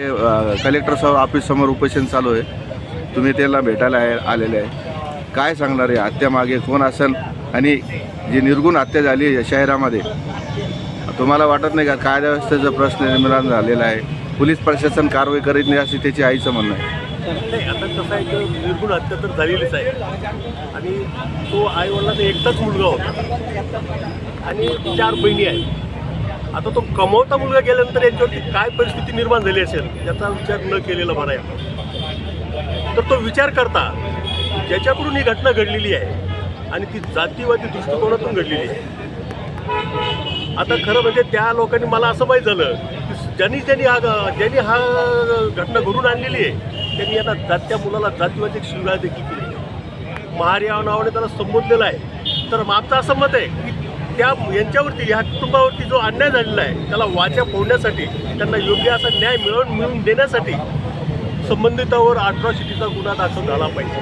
Collector साहेब office समोर उपोषण चालू आहे. तुम्ही त्याला भेटायला आलेले आहे. काय सांगणार आहे? हत्यामागे कोण असेल? आणि जी निर्गुण हत्या झाली आहे शहरामध्ये तुम्हाला वाटत नाही का? कायदा व्यवस्थेचा प्रश्न निर्माण झालेला आहे. पोलीस प्रशासन कारवाई करीत नाही असे त्याची आईचं म्हणणं आहे. नाही आता कसं आहे निर्गुण हत्या तर झालेलीच आहे. आणि तो आईवडिलाचा एकटाच मुलगा होता. आणि चार बहिणी आहेत. आता तो कमवता मुलगा गेल्यानंतर यांच्यावरती काय परिस्थिती निर्माण झाली असेल याचा विचार न केलेला बरा आहे. तर तो विचार करता ज्याच्याकडून ही घटना घडलेली आहे आणि ती जातीवादी दृष्टिकोनातून घडलेली आहे. आता खरं म्हणजे त्या लोकांनी मला असं माहीत झालं की ज्यांनी ज्यांनी हा ज्यांनी हा घटना घडून आणलेली आहे त्यांनी यांना जात त्या मुलाला जातीवादी शिवराय देखील केली. महार या नावाने त्याला संबोधलेलं आहे. तर आमचं असं मत आहे की त्या यांच्यावरती ह्या कुटुंबावरती जो अन्याय झालेला आहे त्याला वाचा फोडण्यासाठी त्यांना योग्य असा न्याय मिळवून मिळवून देण्यासाठी संबंधितावर अट्रॉसिटीचा गुन्हा दाखल झाला पाहिजे.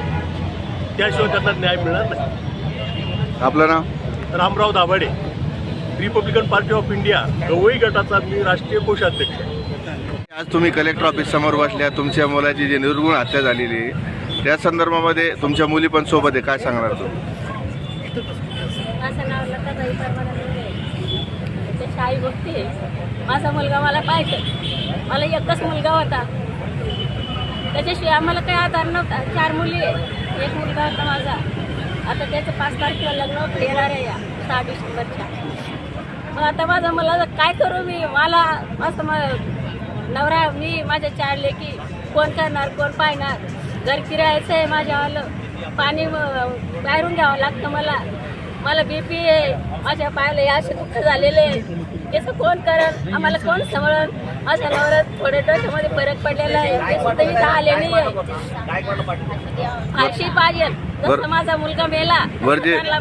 त्याशिवाय त्यांना न्याय मिळणार नाही. आपलं नाव? Ramrao Dabhade Republican party of India Gavai गटाचा मी राष्ट्रीय कोषाध्यक्ष आज तुम्ही कलेक्टर ऑफिस समोर बसल्या तुमच्या मुलाची जी निर्गुण हत्या झालेली त्या संदर्भामध्ये तुमच्या मुली पण सोबत आहे काय सांगणार तुम्ही? त्याच्या त्याची आई बघते. माझा मुलगा मला पाहिजे मला एकच मुलगा होता. त्याच्याशिवाय आम्हाला काही आधार नव्हता. चार मुली आहे एक मुलगा होता माझा. आता त्याचं पाच तारखेला लग्न होतं. येणार आहे या सहा डिसेंबरच्या. मग आता माझा मला काय करू मी? मला असं मग नवरा मी माझ्या चार लेकी. कोण करणार? कोण पाहणार? घर किरायचं आहे माझ्यावालं. पाणी बाहेरून घ्यावं लागतं मला. मला बी पी आहे. माझ्या पायाला या असे दुःख झालेले आहे. त्याचं कोण करल? आम्हाला कोण समळल माझ्या नवऱ्यात थोडे डोक्यामध्ये फरक पडलेला आहे. ते सुद्धा इथं आले नाही फाशी पाहिजे. बरं. जसं माझा मुलगा मेला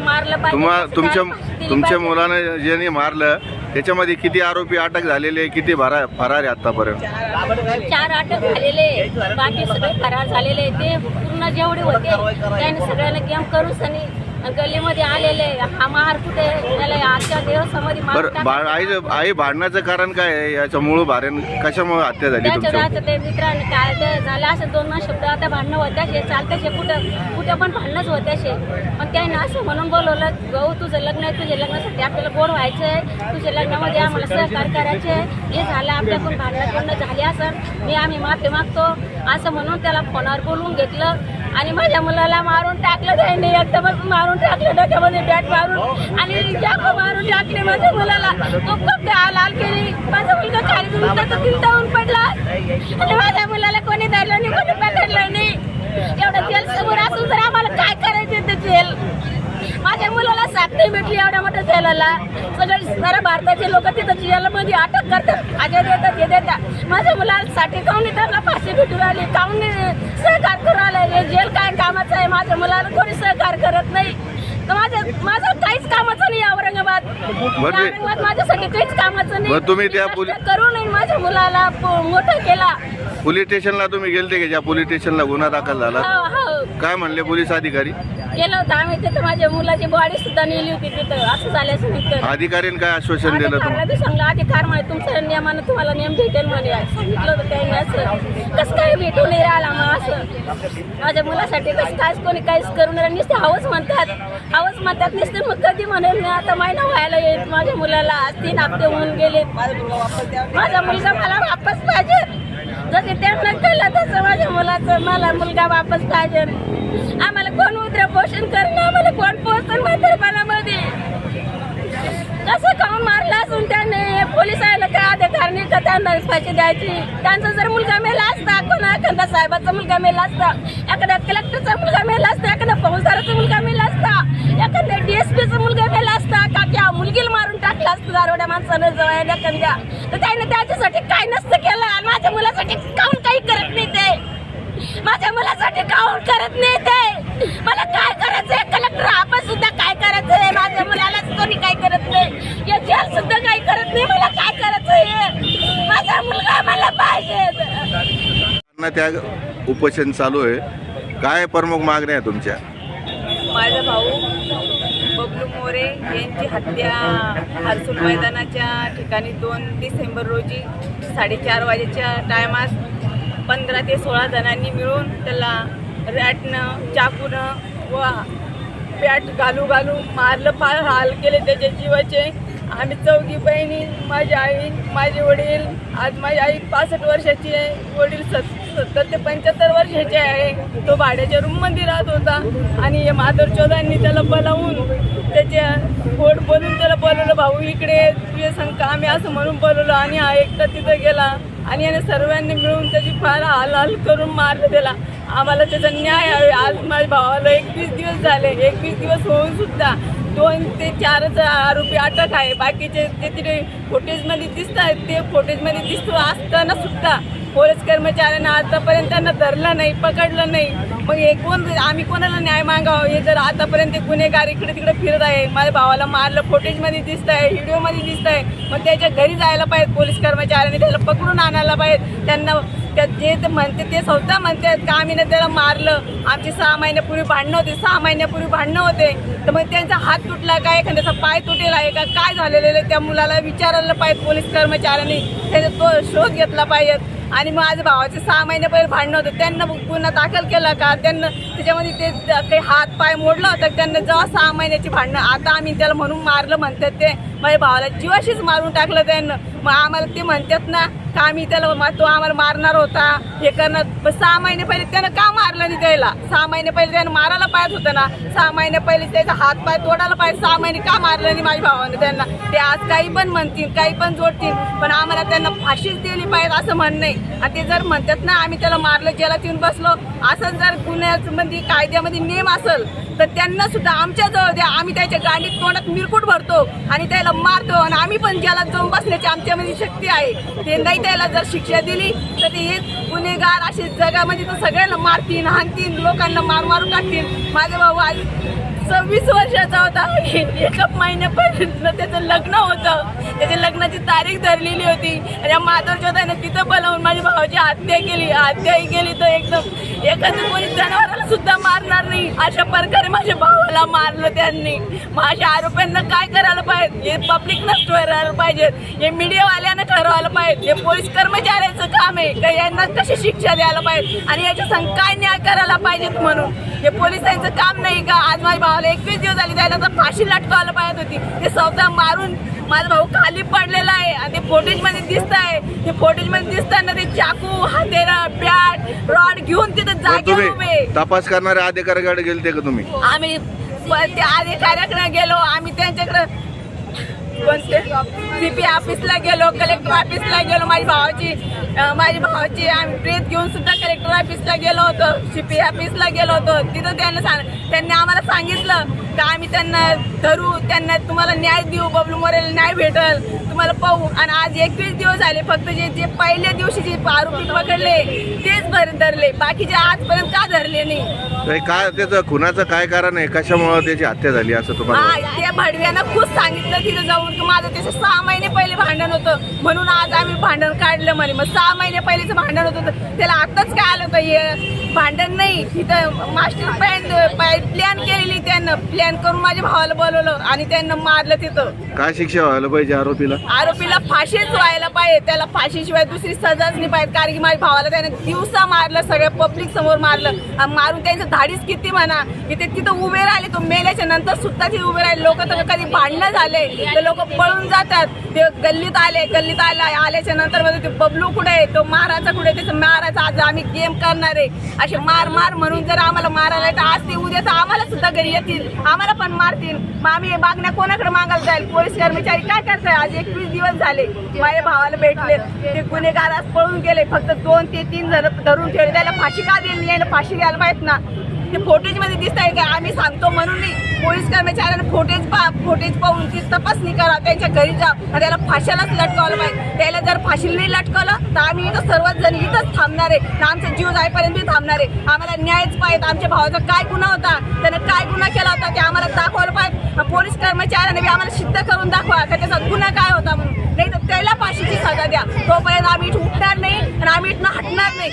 मारलं तुम्हा तुमच्या तुमच्या. मुलानं ज्यांनी मारलं त्याच्यामध्ये किती आरोपी अटक झालेले आहे किती भरा फरार आहे आतापर्यंत? चार अटक झालेले बाकी सगळे फरार झालेले ते पूर्ण जेवढे होते त्यांनी सगळ्यांना गेम करून सनी गल्लीमध्ये आलेले हा महार कुठे त्याला आजच्या दिवसामध्ये बरं बा आई आई भांडण्याचं कारण काय आहे? याचं मूळ भारण कशामुळे हत्या झाली त्याच्या तुमच्या ते मित्रांनी काय ते झालं असं दोन दोन शब्द. आता भांडणं होत्याचे चालत्याचे कुठं कुठं पण भांडणंच होत्याचे पण त्याने असं म्हणून बोलवलं गहू तुझं लग्न आहे तुझ्या लग्नासाठी आपल्याला गोड व्हायचं आहे तुझ्या लग्नामध्ये आम्हाला सहकार्य करायचे आहे. हे झालं आपल्याकडून भांडणं करणं झाली असं मी आम्ही माफी मागतो. असं म्हणून त्याला फोनवर बोलवून घेतलं. आणि माझ्या मुलाला मारून टाकलं त्यांनी एकदमच मारून टाकलं डोक्यामध्ये बॅट मारून आणि जाप मारून टाकले माझ्या मुलाला. खूप खूप लाल केली. माझा मुलगा खाली दुसऱ्याचा चिंतावून पडला. आणि माझ्या मुलाला कोणी धरलं नाही कोणी पकडलं नाही. एवढं जेल समोर असून तर आम्हाला काय करायचं ते जेल? माझ्या मुलाला साथ नाही भेटली एवढ्या मोठ्या जेलाला सगळे सारा भारताचे लोक तिथं जेलमध्ये अटक करतात अजय देतात हे देतात. माझ्या मुलाला साठी काऊन नाही त्यांना फाशी भेटून आली काऊन नाही सहकार करून आलं हे जेल काय कामाचं आहे? माझ्या मुलाला कोणी सहकार करत नाही. तर माझ्या माझं काहीच कामाचं नाही औरंगाबाद. औरंगाबाद माझ्यासाठी काहीच कामाचं नाही. तुम्ही त्या करून नाही माझ्या मुलाला मोठं केला. पोलीस स्टेशनला तुम्ही गेलते की? ज्या पोलीस स्टेशनला गुन्हा दाखल झाला? काय म्हणले पोलीस अधिकारी? गेलो होतो. आम्ही तिथं माझ्या मुलाची बॉडी सुद्धा नेली होती तिथं. असं झाल्याचं नाही अधिकाऱ्यांनी काय आश्वासन दिलं तुम्हाला? बी सांगलं अधिकार म्हणे तुमच्या नियमानं तुम्हाला नियम भेटेल म्हणे. सांगितलं होतं त्यांनी असं. कसं काय भेटू नाही राहिला मग असं? माझ्या मुलासाठी कसं काय कोणी काहीच करू नये. नुसते हवंच म्हणतात. हवंच म्हणतात. नुसते मग कधी म्हणेल मी आता महिना व्हायला येईल माझ्या मुलाला. आज तीन हप्ते होऊन गेले माझा मुलगा मला वापस पाहिजे. जसे त्यांना केलं तसं माझ्या मुलाचं मला मुलगा वापस पाहिजे. आम्हाला कोण उद्र पोषण करणं आम्हाला कोण पोषण म्हातारपणामध्ये? कसं खाऊन मारलं असून त्याने? पोलीस आयला काय अधिकार नाही का त्यांना पैसे द्यायची? त्यांचा जर मुलगा मेला असता कोणा एखादा साहेबाचा मुलगा मेला असता? एखाद्या कलेक्टरचा मुलगा मेला असता? एखादा फौजदाराचा मुलगा मेला असता? एखाद्या डीएसपीचा मुलगा मेला असता? का त्या मुलगीला मारून टाकला असतं दारोड्या माणसानं जवळ एखाद्या तर त्याने त्याच्यासाठी काय नसतं माझ्या मुलासाठी काऊन काही करत नाही ते? माझ्या मुलासाठी काऊन करत नाही ते? मला काय करायचंय? कलेक्टर आपण सुद्धा काय करायचंय? माझ्या मुलाला कोणी काय करत नाही? या जेल सुद्धा काही करत नाही. मला काय करायचंय माझा मुलगा मला पाहिजे. ना त्या उपोषण चालू आहे. काय प्रमुख मागण्या आहे तुमच्या? माझा भाऊ बबलू मोरे यांची हत्या हरसूल मैदानाच्या ठिकाणी दोन डिसेंबर रोजी साडेचार वाजेच्या टायमास पंधरा ते सोळा जणांनी मिळून त्याला रॅटनं चाकूनं व पॅट घालू घालू मारलं फार हाल केले त्याच्या जीवाचे. आम्ही चौघी बहिणी माझी आई माझे वडील आज माझी आई पासष्ट वर्षाची आहे वडील सत सत्तर ते पंच्याहत्तर वर्षाचे आहे. तो भाड्याच्या रूममध्ये राहत होता. आणि या माधव चौदांनी त्याला बोलावून त्याच्या पोट बोलून त्याला बोलवलं भाऊ इकडे तुझे संक आम्ही असं म्हणून बोलवलं. आणि हा एकटा तिथं गेला. आणि याने सर्वांनी मिळून त्याची फार हाल हाल करून मारलं त्याला. आम्हाला त्याचा न्याय हवे. आज माझ्या भावाला एकवीस दिवस झाले. एकवीस दिवस होऊन सुद्धा दोन ते चारच आरोपी अटक आहे. बाकीचे ते तिथे फुटेजमध्ये दिसत आहेत ते फुटेजमध्ये दिसतो असताना सुद्धा पोलीस कर्मचाऱ्यांना आतापर्यंत त्यांना धरलं नाही पकडलं नाही. मग हे कोण आम्ही कोणाला न्याय मागावं? हे जर आतापर्यंत ते गुन्हेगार इकडे तिकडे फिरत आहे माझ्या भावाला मारलं फुटेजमध्ये दिसत आहे व्हिडिओमध्ये दिसत आहे मग त्याच्या घरी जायला पाहिजे. पोलीस कर्मचाऱ्यांनी त्याला पकडून आणायला पाहिजे. त्यांना त्या जे ते म्हणते ते स्वतः म्हणतात का आम्ही ना त्याला मारलं? आमची सहा महिन्यापूर्वी भांडणं होते सहा महिन्यापूर्वी भांडणं होते. तर मग त्यांचा हात तुटला का? एखाद्याचा पाय तुटेल आहे का? काय झालेलं आहे? त्या मुलाला विचारायला पाहिजे पोलीस कर्मचाऱ्यांनी. त्याचा तो शोध घेतला पाहिजे. आणि माझ्या भावाचे सहा महिने पहिले भांडणं होतं. त्यांना गुन्हा दाखल केला का? त्यांना त्याच्यामध्ये ते काही हात पाय मोडला होता. त्यांना जेव्हा सहा महिन्याची भांडणं आता आम्ही त्याला म्हणून मारलं म्हणतात ते. माझ्या भावाला जीवाशीच मारून टाकलं त्यांना. मग आम्हाला ते म्हणतात ना का आम्ही त्याला मा- तो आम्हाला मारणार होता हे करणार. पण सहा महिने पहिले त्यानं का मारलं नाही त्याला? सहा महिने पहिले त्यानं मारायला पाहिजे होतं ना. सहा महिने पहिले त्याचा हात पाय तोडायला पाहिजे. सहा महिने का मारलं नाही माझ्या भावानं त्यांना? ते आज काही पण म्हणतील काही पण जोडतील पण आम्हाला त्यांना फाशीच दिली पाहिजे असं म्हणणं नाही आणि ते जर म्हणतात ना आम्ही त्याला मारलं जेलात तिऊन बसलो असं जर गुन्ह्यामध्ये कायद्यामध्ये नियम असेल तर त्यांना सुद्धा आमच्या जवळ द्या. आम्ही त्याच्या गाडीत तोंडात मिरकूट भरतो आणि त्याला मारतो आणि आम्ही पण असल्याची आमच्यामध्ये शक्ती आहे. ते नाही त्याला जर शिक्षा दिली तर ते गुन्हेगार असे जगामध्ये तर सगळ्यांना मारतील हाणतील लोकांना मार मारून टाकतील. माझे भाऊ आज सव्वीस वर्षाचा होता. एका महिन्यापर्यंत त्याचं लग्न होतं. त्याच्या लग्नाची तारीख धरलेली होती. आणि या माधव तिथं बोलावून माझ्या भावाची हत्या केली. हत्याही केली तर एकदम. एखादं कोणी जनावराला सुद्धा मारणार नाही. अशा प्रकारे माझ्या भावाला मारलं त्यांनी. माझ्या आरोपींना काय करायला पाहिजे? हे पब्लिक नष्ट ठरवायला पाहिजे. हे मीडियावाल्यांना ठरवायला पाहिजे. हे पोलीस कर्मचाऱ्याचं काम आहे. का यांना कशी शिक्षा द्यायला पाहिजे? आणि याच्या संग काय न्याय करायला पाहिजेत म्हणून? हे पोलिसांचं काम नाही का? आज माझ्या भावाला एकवीस दिवस झाले त्याला तर फाशी लटकावायला पाहिजे होती. ते स्वतः मारून माझा भाऊ खाली पडलेला आहे आणि ते फुटेजमध्ये दिसत आहे. ते फुटेजमध्ये दिसताना ते चाकू हातेरा पॅट रॉड घेऊन तिथं जागेवर उभे. तपास करणाऱ्या अधिकाऱ्याकडे गेलते का तुम्ही? आम्ही त्या अधिकाऱ्याकडे गेलो. आम्ही त्यांच्याकडे कोणते सीपी ऑफिसला गेलो कलेक्टर ऑफिसला गेलो माझ्या भावाची माझ्या भावाची आम्ही प्रेत घेऊन सुद्धा कलेक्टर ऑफिसला गेलो होतो सीपी ऑफिसला गेलो होतो. तिथं त्यांना सांग त्यांनी आम्हाला सांगितलं का आम्ही त्यांना धरू त्यांना तुम्हाला न्याय देऊ बबलू मोरेला न्याय भेटल. तुम्हाला पाहू. आणि आज एकवीस दिवस झाले फक्त जे जे पहिल्या दिवशी जे आरोपी पकडले तेच भर धरले. बाकीचे आजपर्यंत का धरले नाही? काय त्याचं खुनाचं काय कारण आहे? कशामुळे त्याची हत्या झाली असं तुम्हाला? हा भडव्यानं खूप सांगितलं तिथं जाऊन. की माझं त्याचं सहा महिने पहिले भांडण होतं. म्हणून आज आम्ही भांडण काढलं म्हणे. मग सहा महिने पहिलेच भांडण होतं तर त्याला आत्ताच काय आलं होतं भांडण नाही. तिथं मास्टर प्लॅन प्लॅन केलेली त्यानं. प्लॅन करून माझ्या भावाला बोलवलं आणि त्यांना मारलं तिथं. काय शिक्षा व्हायला पाहिजे आरोपीला? आरोपीला फाशीच व्हायला पाहिजे. त्याला फाशीशिवाय दुसरी सजाच नाही पाहिजे. कारण की माझ्या भावाला त्याने दिवसा मारलं सगळ्या पब्लिक समोर मारलं. आणि मारून त्यांचं धाडीच किती म्हणा. की ते तिथं उभे राहिले. तो मेल्याच्या नंतर सुद्धा ते उभे राहिले. लोक तर कधी भांडणं झाले. तर लोक पळून जातात. ते गल्लीत आले. गल्लीत आला आल्याच्यानंतरमध्ये ते बबलू कुठे आहे? तो मारायचा कुठे त्याचं मारायचा आज आम्ही गेम करणार आहे. असे मार मार म्हणून जर आम्हाला मारायला तर आज ते उद्या तर आम्हाला सुद्धा घरी येतील. आम्हाला पण मारतील. मग आम्ही मागण्या कोणाकडे मागायला जाईल? पोलीस कर्मचारी काय करताय? आज एकवीस दिवस झाले. माझ्या भावाला भेटले. ते गुन्हेगार आज पळून गेले. फक्त दोन ते तीन जण धरून ठेवले. त्याला फाशी का दिली नाही? याला फाशी द्यायला माहीत ना. ते फोटेजमध्ये दिसत आहे का आम्ही सांगतो म्हणून नाही. पोलीस कर्मचाऱ्यांना फोटेज पा फोटेज पाहून ती तपासणी करा. त्यांच्या घरी जा. त्याला फाशालाच लटकावलं पाहिजे. फाशीला नाही लटकवलं. तर आम्ही इथं सर्वच जण इथंच थांबणार आहे. आमचा जीव जाईपर्यंत थांबणार आहे. आम्हाला न्यायच पाहिजे. आमच्या भावाचा काय गुन्हा होता त्यानं काय गुन्हा केला होता ते आम्हाला दाखवलं पाहिजे. पोलीस कर्मचाऱ्यांनी बी आम्हाला सिद्ध करून दाखवा का त्याचा गुन्हा काय होता म्हणून. नाही तर त्याला फाशीची सजा द्या. तोपर्यंत आम्ही इथं उठणार नाही आणि आम्ही इथनं हटणार नाही.